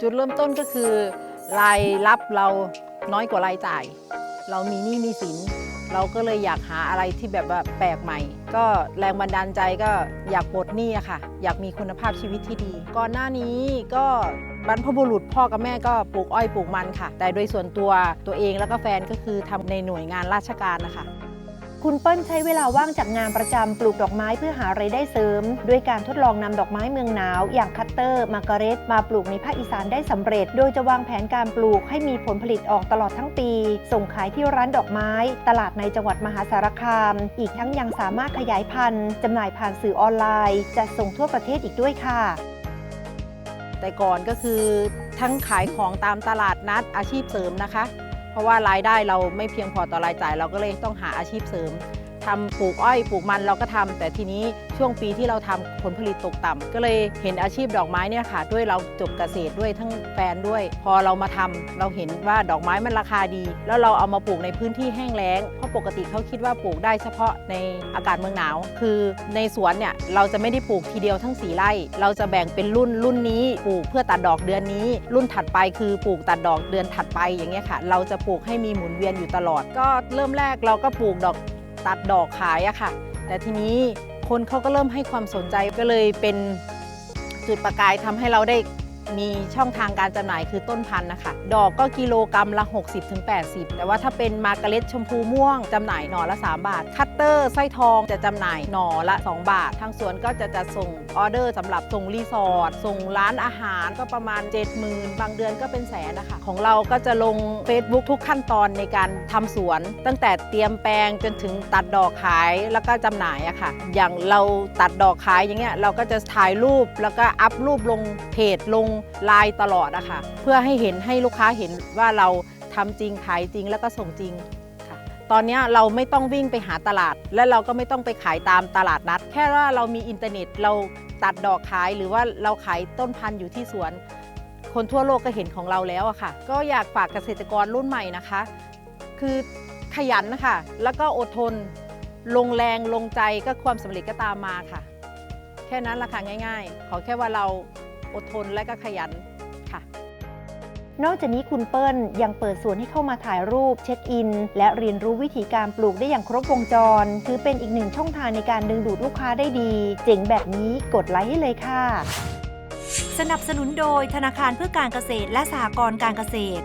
จุดเริ่มต้นก็คือ รายรับเราน้อยกว่ารายจ่าย เรามีหนี้มีสิน เราก็เลยอยากหาอะไรที่แบบว่าแปลกใหม่ ก็แรงบันดาลใจก็อยากปลดหนี้อะค่ะ อยากมีคุณภาพชีวิตที่ดี ก่อนหน้านี้ก็บรรพบุรุษพ่อกับแม่ก็ปลูกอ้อยปลูกมันค่ะ แต่โดยส่วนตัวตัวเองแล้วก็แฟนก็คือทำในหน่วยงานราชการนะคะ คุณเปิ้ลใช้เวลาว่างจากงานประจำปลูกดอกไม้เพื่อหารายได้เสริม ด้วยการทดลองนำดอกไม้เมืองหนาว อย่างคัตเตอร์มาการเรตมาปลูกในภาคอีสานได้สำเร็จ โดยจะวางแผนการปลูกให้มีผลผลิตออกตลอดทั้งปี ส่งขายที่ร้านดอกไม้ ตลาดในจังหวัดมหาสารคาม อีกทั้งยังสามารถขยายพันธุ์จำหน่ายผ่านสื่อออนไลน์จัดส่งทั่วประเทศอีกด้วยค่ะ แต่ก่อนก็คือทั้งขายของตามตลาดนัดอาชีพเสริมนะคะ เพราะว่ารายได้เราไม่เพียงพอต่อรายจ่ายเราก็เลยต้องหาอาชีพเสริม ทำปลูกอ้อยปลูกมันเราก็ทำแต่ทีนี้ช่วงปีที่เราทำผลผลิตตกต่ำก็เลยเห็นอาชีพดอกไม้เนี่ยค่ะ ด้วยเราจบเกษตรด้วยทั้งแฟนด้วย พอเรามาทำเราเห็นว่าดอกไม้มันราคาดี แล้วเราเอามาปลูกในพื้นที่แห้งแล้งเพราะปกติเขาคิดว่าปลูกได้เฉพาะในอากาศเมืองหนาว คือในสวนเนี่ยเราจะไม่ได้ปลูกทีเดียวทั้งสี่ไร่เราจะแบ่งเป็นรุ่นรุ่นนี้ปลูกเพื่อตัดดอกเดือนนี้ รุ่นถัดไปคือปลูกตัดดอกเดือนถัดไปอย่างเงี้ยค่ะ เราจะปลูกให้มีหมุนเวียนอยู่ตลอด ก็เริ่มแรกเราก็ปลูกดอก ตัดดอกขายอะค่ะ แต่ทีนี้คนเขาก็เริ่มให้ความสนใจก็เลยเป็นจุดประกายทำให้เราได้ มีช่องทางการจำหน่ายคือต้นพันธุ์นะคะ ดอกก็กิโลกรรัมละ 60-80 แต่ว่าถ้าเป็นมาการเร็ตชมพูม่วงจำหน่ายหน่อละ 3 บาท คัตเตอร์ไส้ทองจะจำหน่ายหน่อละ 2 บาท ทางสวนก็จะจะส่งออเดอร์สำหรับส่งรีสอร์ทส่งร้านอาหารก็ประมาณ 70,000 บางเดือนก็เป็นแสนนะคะ ของเราก็จะลง Facebook ทุกขั้นตอนในการทำสวน ตั้งแต่เตรียมแปลงจนถึงตัดดอกขายแล้วก็จำหน่ายอะค่ะ อย่างเราตัดดอกขายอย่างเงี้ยเราก็จะถ่ายรูปแล้วก็อัพรูปลงเพจลงไลน์ตลอดอะค่ะ เพื่อให้เห็นให้ลูกค้าเห็นว่าเราทำจริงขายจริงแล้วก็ส่งจริงค่ะตอนนี้เราไม่ต้องวิ่งไปหาตลาด และเราก็ไม่ต้องไปขายตามตลาดนัด แค่ว่าเรามีอินเทอร์เน็ตเราตัดดอกขายหรือว่าเราขายต้นพันธุ์อยู่ที่สวน คนทั่วโลกก็เห็นของเราแล้วอะค่ะ ก็อยากฝากเกษตรกรรุ่นใหม่นะคะ คือขยันนะคะแล้วก็อดทนลงแรงลงใจก็ความสำเร็จก็ตามมาค่ะ แค่นั้นละค่ะง่าย ๆ ขอแค่ว่าเรา อดทนและก็ขยันค่ะ นอกจากนี้คุณเปิ้ลยังเปิดสวนให้เข้ามาถ่ายรูปเช็คอิน และเรียนรู้วิธีการปลูกได้อย่างครบวงจร ถือเป็นอีกหนึ่งช่องทางในการดึงดูดลูกค้าได้ดี เจ๋งแบบนี้กดไลค์ให้เลยค่ะ สนับสนุนโดยธนาคารเพื่อการเกษตรและสหกรณ์การเกษตร